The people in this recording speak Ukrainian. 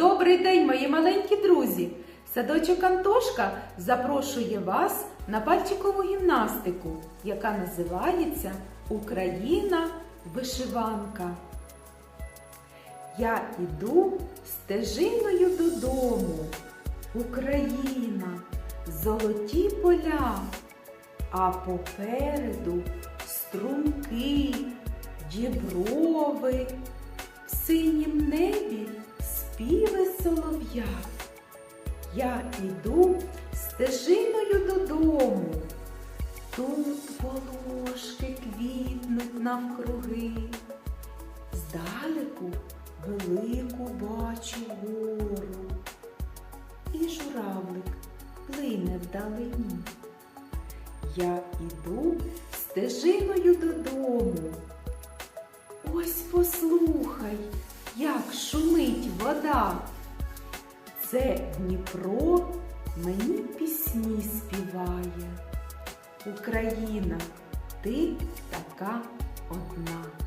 Добрий день, мої маленькі друзі! Садочок Антошка запрошує вас на пальчикову гімнастику, яка називається Україна вишиванка. Я іду стежиною додому. Україна, золоті поля, а попереду струмки, діброви, в синім небі співи солов'я. Я іду стежиною додому. Тут волошки квітнуть навкруги. Здалеку велику бачу гору. І журавлик плине вдалині. Я іду стежиною додому. Ось послухай, як шумить Це Дніпро мені пісні співає. Україна, ти така одна.